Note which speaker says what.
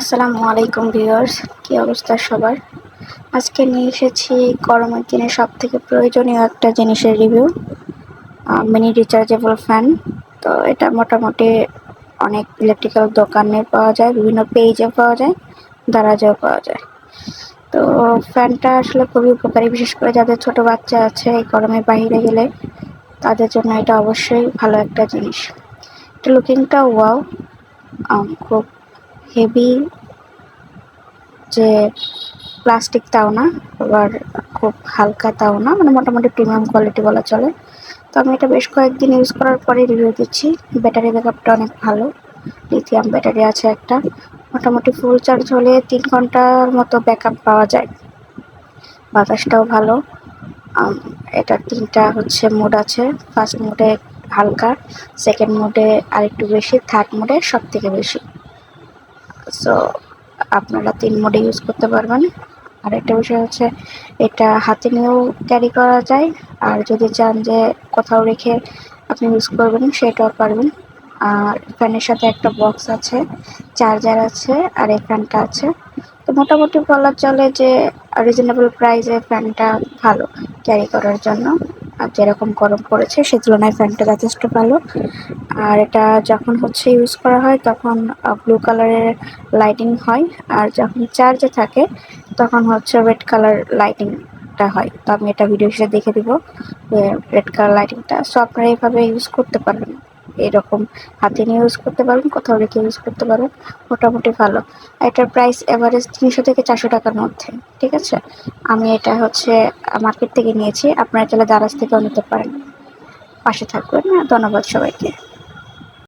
Speaker 1: আসসালামু আলাইকুম ভিউয়ার্স, কি অবস্থা সবার? আজকে নিয়ে এসেছি গরমের দিনে সব থেকে প্রয়োজনীয় একটা জিনিসের রিভিউ মিনি রিচার্জেবল ফ্যান তো এটা মোটামুটি অনেক ইলেকট্রিক্যাল দোকানে পাওয়া যায়, বিভিন্ন পেজে পাওয়া যায়, দারাজেও পাওয়া যায়। তো ফ্যানটা আসলে খুবই উপকারী, বিশেষ করে যাদের ছোট বাচ্চা আছে এই গরমে বাইরে গেলে, তাদের জন্য এটা অবশ্যই ভালো একটা জিনিস। এটা লুকিংটা ওয়াও খুব হেভি যে প্লাস্টিক তাও না, আবার খুব হালকা তাও না মানে মোটামুটি প্রিমিয়াম কোয়ালিটি বলা চলে। তো আমি এটা বেশ কয়েকদিন ইউজ করার পরে রিভিউ দিচ্ছি। ব্যাটারি ব্যাকআপটা অনেক ভালো। লিথিয়াম ব্যাটারি আছে একটা। মোটামুটি ফুল চার্জ হলে তিন ঘণ্টার মতো ব্যাকআপ পাওয়া যায়। বাতাসটাও ভালো। এটার তিনটা হচ্ছে মোড আছে। ফার্স্ট মোডে হালকা সেকেন্ড মোডে আরেকটু বেশি থার্ড মোডে সব থেকে বেশি। সো আপনারা তিন মোডে ইউজ করতে পারবেন। আর একটা বিষয় হচ্ছে, এটা হাতে নিয়েও ক্যারি করা যায়। আর যদি চান যে কোথাও রেখে আপনি ইউজ করবেন, সেটাও পারবেন। আর ফ্যানের সাথে একটা বক্স আছে চার্জার আছে, আর এই ফ্যানটা আছে। তো মোটামুটি বলা চলে যে রিজনেবল প্রাইসে ফ্যানটা ভালো ক্যারি করার জন্য। আর যেরকম গরম পড়েছে, সে তুলনায় ফ্যানটা যথেষ্ট ভালো। আর এটা যখন হচ্ছে ইউজ করা হয়, তখন ব্লু কালারের লাইটিং হয়। আর যখন চার্জে থাকে, তখন হচ্ছে রেড কালার লাইটিংটা হয়। তো আমি এটা ভিডিও হিসেবে দেখে দিব রেড কালার লাইটিংটা সো আপনারা এইভাবে ইউজ করতে পারবেন। এরকম হাতে নিয়ে ইউজ করতে পারবেন, কোথাও রেখে ইউজ করতে পারবেন। মোটামুটি ভালো। এটার প্রাইস এভারেজ তিনশো থেকে চারশো টাকার মধ্যে, ঠিক আছে? আমি এটা হচ্ছে মার্কেট থেকে নিয়েছি। আপনারা চাইলে দারাজ থেকেও নিতে পারেন। পাশে থাকবেন। ধন্যবাদ সবাইকে।